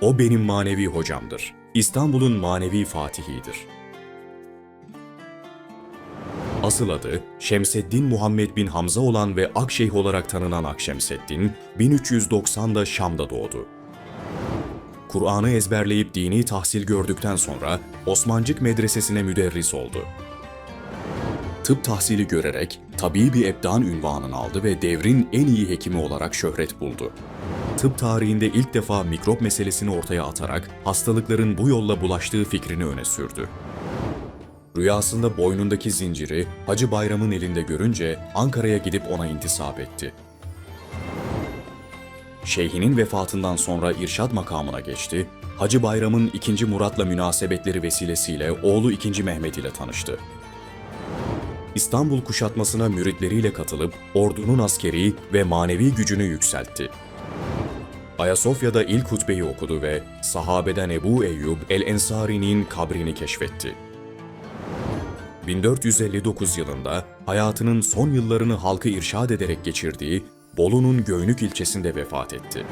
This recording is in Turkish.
O benim manevi hocamdır. İstanbul'un manevi fatihidir. Asıl adı Şemseddin Muhammed bin Hamza olan ve Akşeyh olarak tanınan Akşemseddin, 1390'da Şam'da doğdu. Kur'an'ı ezberleyip dini tahsil gördükten sonra Osmancık Medresesi'ne müderris oldu. Tıp tahsili görerek tabibi ebdan ünvanını aldı ve devrin en iyi hekimi olarak şöhret buldu. Tıp tarihinde ilk defa mikrop meselesini ortaya atarak hastalıkların bu yolla bulaştığı fikrini öne sürdü. Rüyasında boynundaki zinciri Hacı Bayram'ın elinde görünce Ankara'ya gidip ona intisap etti. Şeyhinin vefatından sonra irşad makamına geçti, Hacı Bayram'ın 2. Murat'la münasebetleri vesilesiyle oğlu 2. Mehmet ile tanıştı. İstanbul kuşatmasına müritleriyle katılıp ordunun askeri ve manevi gücünü yükseltti. Ayasofya'da ilk hutbeyi okudu ve sahabeden Ebu Eyyub el-Ensari'nin kabrini keşfetti. 1459 yılında hayatının son yıllarını halkı irşad ederek geçirdiği Bolu'nun Göynük ilçesinde vefat etti.